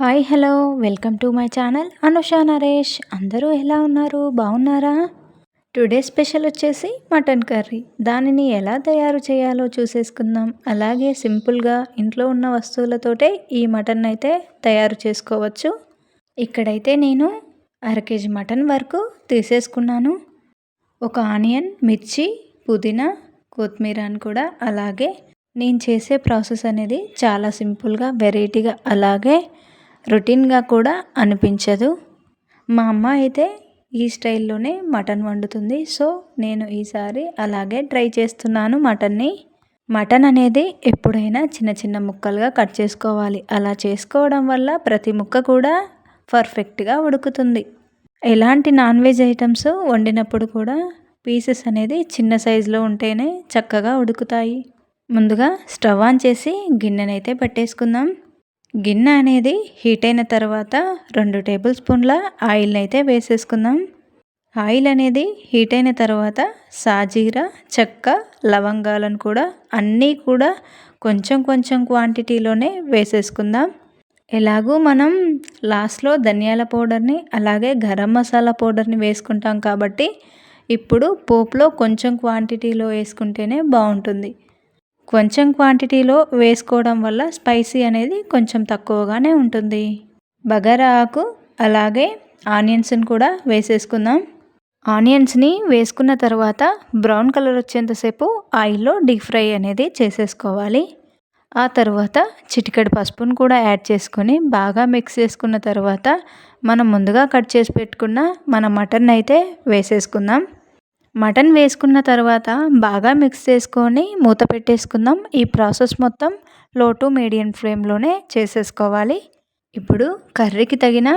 Hi hello. Welcome to my channel. Anusha Naresh అందరూ ఎలా ఉన్నారు? బాగున్నారా టుడే స్పెషల్ వచ్చేసి మటన్ కర్రీ. దానిని ఎలా తయారు చేయాలో చూసేసుకుందాం. అలాగే సింపుల్గా ఇంట్లో ఉన్న వస్తువులతోటే ఈ మటన్ అయితే తయారు చేసుకోవచ్చు. ఇక్కడైతే నేను అర కేజీ మటన్ వరకు తీసేసుకున్నాను. ఒక ఆనియన్ మిర్చి పుదీనా కొత్తిమీర అని కూడా అలాగే నేను చేసే ప్రాసెస్ అనేది చాలా సింపుల్గా వెరైటీగా అలాగే రొటీన్గా కూడా అనిపించదు. మా అమ్మ అయితే ఈ స్టైల్లోనే మటన్ వండుతుంది. సో నేను ఈసారి అలాగే ట్రై చేస్తున్నాను మటన్ని. మటన్ అనేది ఎప్పుడైనా చిన్న చిన్న ముక్కలుగా కట్ చేసుకోవాలి. అలా చేసుకోవడం వల్ల ప్రతి ముక్క కూడా పర్ఫెక్ట్గా ఉడుకుతుంది. ఎలాంటి నాన్ వెజ్ ఐటమ్స్ వండినప్పుడు కూడా పీసెస్ అనేది చిన్న సైజులో ఉంటేనే చక్కగా ఉడుకుతాయి. ముందుగా స్టవ్ ఆన్ చేసి గిన్నెనైతే పెట్టేసుకుందాం. గిన్నె అనేది హీట్ అయిన తర్వాత రెండు టేబుల్ స్పూన్ల ఆయిల్ని అయితే వేసేసుకుందాం. ఆయిల్ అనేది హీట్ అయిన తర్వాత సాజీర చెక్క లవంగాలను కూడా అన్నీ కూడా కొంచెం కొంచెం క్వాంటిటీలోనే వేసేసుకుందాం. ఎలాగూ మనం లాస్ట్లో ధనియాల పౌడర్ని అలాగే గరం మసాలా పౌడర్ని వేసుకుంటాం కాబట్టి ఇప్పుడు పోపులో కొంచెం క్వాంటిటీలో వేసుకుంటేనే బాగుంటుంది. కొంచెం క్వాంటిటీలో వేసుకోవడం వల్ల స్పైసీ అనేది కొంచెం తక్కువగానే ఉంటుంది. బగారా ఆకు అలాగే ఆనియన్స్ని కూడా వేసేసుకుందాం. ఆనియన్స్ని వేసుకున్న తర్వాత బ్రౌన్ కలర్ వచ్చేంతసేపు ఆయిల్లో డీప్ ఫ్రై అనేది చేసేసుకోవాలి. ఆ తర్వాత చిటికెడు పసుపును కూడా యాడ్ చేసుకొని బాగా మిక్స్ చేసుకున్న తర్వాత మనం ముందుగా కట్ చేసి పెట్టుకున్న మన మటన్ అయితే వేసేసుకుందాం. మటన్ వేసుకున్న తర్వాత బాగా మిక్స్ చేసుకొని మూత పెట్టేసుకుందాం. ఈ ప్రాసెస్ మొత్తం లో టు మీడియం ఫ్లేమ్లోనే చేసేసుకోవాలి. ఇప్పుడు కర్రీకి తగిన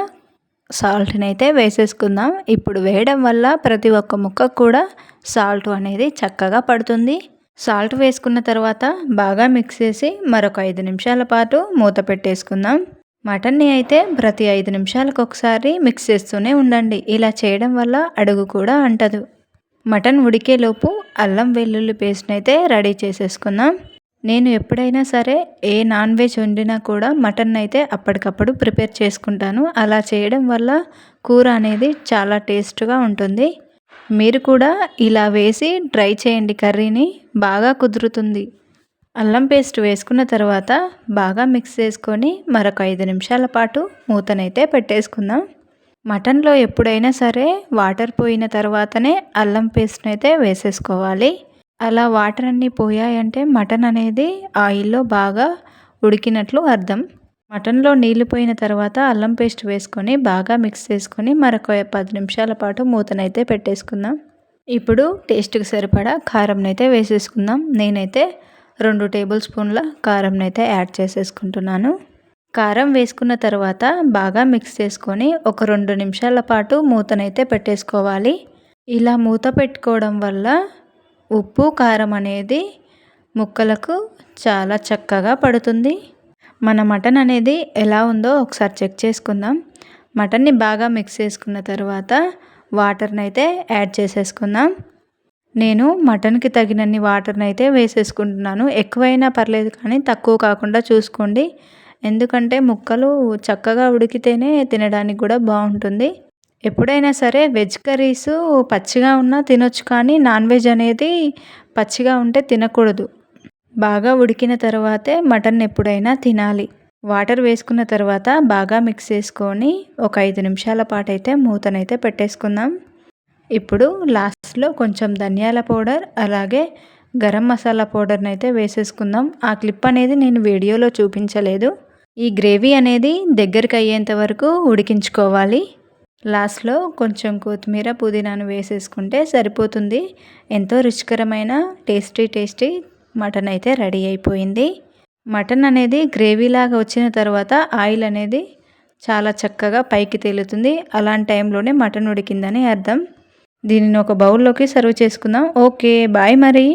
సాల్ట్ని అయితే వేసేసుకుందాం. ఇప్పుడు వేయడం వల్ల ప్రతి ఒక్క ముక్క కూడా సాల్ట్ అనేది చక్కగా పడుతుంది. సాల్ట్ వేసుకున్న తర్వాత బాగా మిక్స్ చేసి మరొక ఐదు నిమిషాల పాటు మూత పెట్టేసుకుందాం. మటన్ని అయితే ప్రతి ఐదు నిమిషాలకు ఒకసారి మిక్స్ చేస్తూనే ఉండండి. ఇలా చేయడం వల్ల అడుగు కూడా అంటదు. మటన్ ఉడికేలోపు అల్లం వెల్లుల్లి పేస్ట్ని అయితే రెడీ చేసేసుకుందాం. నేను ఎప్పుడైనా సరే ఏ నాన్ వెజ్ వండినా కూడా మటన్ అయితే అప్పటికప్పుడు ప్రిపేర్ చేసుకుంటాను. అలా చేయడం వల్ల కూర అనేది చాలా టేస్ట్గా ఉంటుంది. మీరు కూడా ఇలా వేసి ట్రై చేయండి కర్రీని. బాగా కుదురుతుంది. అల్లం పేస్ట్ వేసుకున్న తర్వాత బాగా మిక్స్ చేసుకొని మరొక ఐదు నిమిషాల పాటు మూతనైతే పెట్టేసుకుందాం. మటన్లో ఎప్పుడైనా సరే వాటర్ పోయిన తర్వాతనే అల్లం పేస్ట్ని అయితే వేసేసుకోవాలి. అలా వాటర్ అన్నీ పోయాయంటే మటన్ అనేది ఆయిల్లో బాగా ఉడికినట్లు అర్థం. మటన్లో నీళ్ళు పోయిన తర్వాత అల్లం పేస్ట్ వేసుకొని బాగా మిక్స్ చేసుకొని మరొక పది నిమిషాల పాటు మూతనైతే పెట్టేసుకుందాం. ఇప్పుడు టేస్ట్కి సరిపడా కారంనైతే వేసేసుకుందాం. నేనైతే రెండు టేబుల్ స్పూన్ల కారంనైతే యాడ్ చేసేసుకుంటున్నాను. కారం వేసుకున్న తర్వాత బాగా మిక్స్ చేసుకొని ఒక రెండు నిమిషాల పాటు మూతనైతే పెట్టేసుకోవాలి. ఇలా మూత పెట్టుకోవడం వల్ల ఉప్పు కారం అనేది ముక్కలకు చాలా చక్కగా పడుతుంది. మన మటన్ అనేది ఎలా ఉందో ఒకసారి చెక్ చేసుకుందాం. మటన్ని బాగా మిక్స్ చేసుకున్న తర్వాత వాటర్ని అయితే యాడ్ చేసేసుకుందాం. నేను మటన్కి తగినన్ని వాటర్ని అయితే వేసేసుకుంటున్నాను. ఎక్కువైనా పర్లేదు కానీ తక్కువ కాకుండా చూసుకోండి. ఎందుకంటే ముక్కలు చక్కగా ఉడికితేనే తినడానికి కూడా బాగుంటుంది. ఎప్పుడైనా సరే వెజ్ కర్రీస్ పచ్చిగా ఉన్నా తినొచ్చు కానీ నాన్ వెజ్ అనేది పచ్చిగా ఉంటే తినకూడదు. బాగా ఉడికిన తర్వాతే మటన్ ఎప్పుడైనా తినాలి. వాటర్ వేసుకున్న తర్వాత బాగా మిక్స్ చేసుకొని ఒక ఐదు నిమిషాల పాటు అయితే మూతనైతే పెట్టేసుకుందాం. ఇప్పుడు లాస్ట్లో కొంచెం ధనియాల పౌడర్ అలాగే గరం మసాలా పౌడర్ని అయితే వేసేసుకుందాం. ఆ క్లిప్ అనేది నేను వీడియోలో చూపించలేదు. ఈ గ్రేవీ అనేది దగ్గరికి అయ్యేంత వరకు ఉడికించుకోవాలి. లాస్ట్లో కొంచెం కొత్తిమీర పుదీనాను వేసేసుకుంటే సరిపోతుంది. ఎంతో రుచికరమైన టేస్టీ టేస్టీ మటన్ అయితే రెడీ అయిపోయింది. మటన్ అనేది గ్రేవీలాగా వచ్చిన తర్వాత ఆయిల్ అనేది చాలా చక్కగా పైకి తేలుతుంది. అలాంటి టైంలోనే మటన్ ఉడికిందని అర్థం. దీనిని ఒక బౌల్లోకి సర్వ్ చేసుకుందాం. ఓకే బాయ్ మరి.